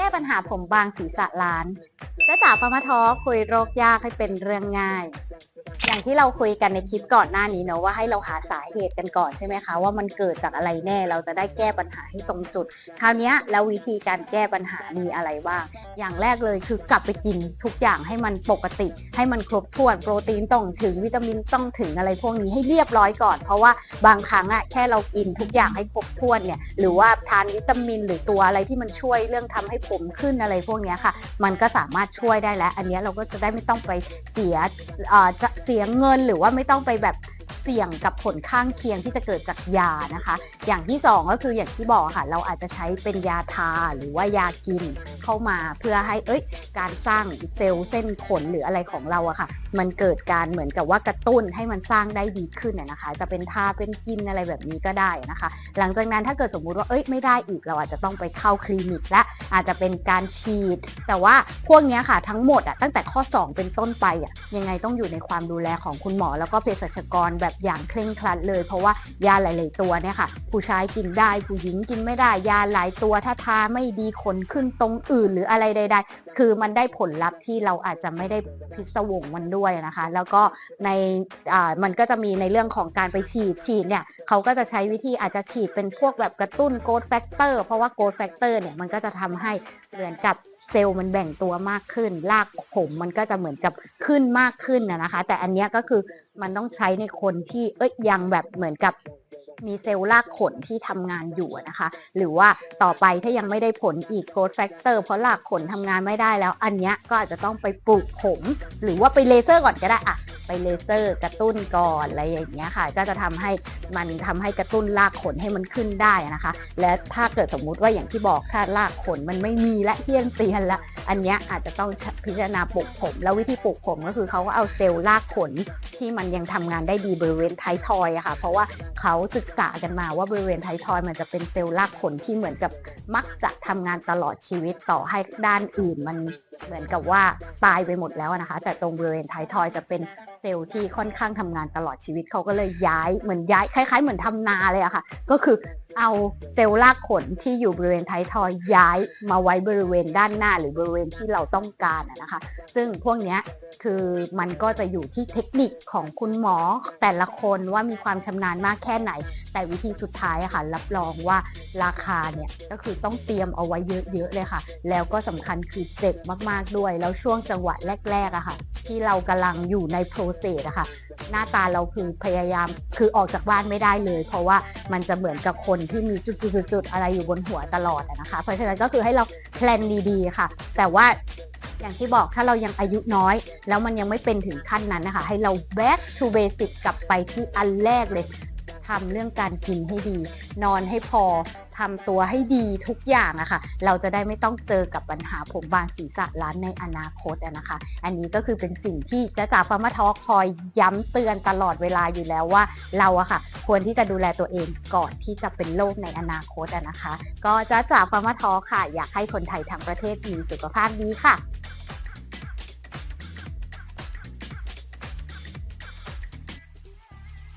แก้ปัญหาผมบางศีรษะล้าน และจ่าปมาทอคุยโรคยากให้เป็นเรื่องง่าย อย่างที่เราคุยกันในคลิปก่อนหน้านี้เนอะว่าให้เราหาสาเหตุกันก่อนใช่ไหมคะว่ามันเกิดจากอะไรแน่เราจะได้แก้ปัญหาให้ตรงจุด คราวนี้แล้ววิธีการแก้ปัญหามีอะไรบ้างอย่างแรกเลยคือกลับไปกินทุกอย่างให้มันปกติ ให้มันครบถ้วนโปรตีนต้องถึงวิตามินต้องถึงอะไรพวกนี้ให้เรียบร้อยก่อน เพราะว่าบางครั้งอะแค่เรากินทุกอย่างให้ครบถ้วนเนี่ยหรือว่าทานวิตามินหรือตัวอะไรที่มันช่วยเรื่องทำให้ผมขึ้นอะไรพวกนี้ค่ะ มันก็สามารถช่วยได้แล้ว อันนี้เราก็จะได้ไม่ต้องไปเสียเอ่อเสียเงินหรือว่าไม่ต้องไปแบบ สี่ยงกับผลข้างเคียงที่จะเกิดจากยานะคะ อย่างที่สองก็คืออย่างที่บอกค่ะ เราอาจจะใช้เป็นยาทาหรือว่ายากินเข้ามาเพื่อให้เอ้ย การสร้างเซลล์เส้นขนหรืออะไรของเราอะค่ะ มันเกิดการเหมือนกับว่ากระตุ้นให้มันสร้างได้ดีขึ้นนะคะ จะเป็นทาเป็นกินอะไรแบบนี้ก็ได้นะคะ หลังจากนั้นถ้าเกิดสมมุติว่าเอ้ยไม่ได้อีกเราอาจจะต้องไปเข้าคลินิกและอาจจะเป็นการฉีด แต่ว่าพวกนี้ค่ะทั้งหมดอะตั้งแต่ข้อ 2 เป็นต้นไปอะยังไงต้องอยู่ในความดูแลของคุณหมอแล้วก็เภสัชกรแบบอย่างเคร่งครัดเลย เพราะว่ายาหลาย ๆ ตัวเนี่ยค่ะ ผู้ชายกินได้ผู้หญิงกินไม่ได้ยาหลายตัวถ้าทาไม่ดีขนขึ้นตรงอื่นหรืออะไรใด ๆ คือมันได้ผลลัพธ์ที่เราอาจจะไม่ได้พิศวงมันด้วยนะคะ แล้วก็ในอ่ามันก็จะมีในเรื่องของการไปฉีดฉีดเนี่ยเขาก็จะใช้วิธีอาจจะฉีดเป็นพวกแบบกระตุ้นโก t แฟกเตอร์เพราะว่าโก t แฟกเตอร์เนี่ยมันก็จะทำให้เหมือนกับเซลล์มันแบ่งตัวมากขึ้น รากผมมันก็จะเหมือนกับขึ้นมากขึ้นนะคะ แต่อันนี้ก็คือ มันต้องใช้ในคนที่เอ้ยยังแบบเหมือนกับมีเซลล์รากขนที่ทำงานอยู่นะคะ หรือว่าต่อไปถ้ายังไม่ได้ผลอีกโก t แฟกเตอร์เพราะรากขนทำงานไม่ได้แล้ว อันเนี้ยก็อาจจะต้องไปปลูกผม หรือว่าไปเลเซอร์ก่อนก็ได้อะ ไปเลเซอร์กระตุ้นก่อนอะไรอย่างเงี้ยค่ะ ก็จะทำให้มันทำให้กระตุ้นรากขนให้มันขึ้นได้นะคะ และถ้าเกิดสมมุติว่าอย่างที่บอกถ้ารากขนมันไม่มีและเฮี้ยนเตียนละ อันเนี้ยอาจจะต้องพิจารณาปลูกผม แล้ววิธีปลูกผมก็คือเขาก็เอาเซลล์รากขนที่มันยังทำงานได้ดีบริเวณท้ายทอยอะค่ะ เพราะว่าเขาศึกษากันมาว่าบริเวณท้ายทอยมันจะเป็นเซลล์รากขนที่เหมือนกับมักจะทำงานตลอดชีวิตต่อให้ด้านอื่น มันเหมือนกับว่าตายไปหมดแล้วนะคะ แต่ตรงบริเวณท้ายทอยจะเป็นเซลล์ที่ค่อนข้างทำงานตลอดชีวิตเขาก็เลยย้ายเหมือนย้ายคล้าย ๆ เหมือนทำนาเลยอะค่ะ ก็คือเอาเซลล์รากขนที่อยู่บริเวณท้ายทอยย้ายมาไว้บริเวณด้านหน้าหรือบริเวณที่เราต้องการนะคะ ซึ่งพวกนี้คือมันก็จะอยู่ที่เทคนิคของคุณหมอแต่ละคนว่ามีความชำนาญมากแค่ไหน แต่วิธีสุดท้ายค่ะ รับรองว่าราคาเนี่ยก็คือต้องเตรียมเอาไว้เยอะๆเลยค่ะ แล้วก็สำคัญคือเจ็บมากๆด้วย แล้วช่วงจังหวะแรกๆอะค่ะ ที่เรากำลังอยู่ในโปรเซสอะค่ะหน้าตาเราคือพยายามคือออกจากบ้านไม่ได้เลย เพราะว่ามันจะเหมือนกับคนที่มีจุดๆๆอะไรอยู่บนหัวตลอดนะคะ เพราะฉะนั้นก็คือให้เราแพลนดีๆค่ะ แต่ว่าอย่างที่บอกถ้าเรายังอายุน้อย แล้วมันยังไม่เป็นถึงขั้นนั้นนะคะ ให้เรา back to basic กลับไปที่อันแรกเลย ทำเรื่องการกินให้ดี นอนให้พอทำตัวให้ดีทุกอย่างอะค่ะ เราจะได้ไม่ต้องเจอกับปัญหาผมบางศีรษะล้านในอนาคตอะนะคะ อันนี้ก็คือเป็นสิ่งที่จ้าจ๋าฟาร์มาทอคอยย้ำเตือนตลอดเวลาอยู่แล้วว่าเราอะค่ะ ควรที่จะดูแลตัวเองก่อนที่จะเป็นโรคในอนาคตอะนะคะ ก็จ้าจ๋าฟาร์มาทอค่ะ อยากให้คนไทยทั้งประเทศมีสุขภาพดีค่ะ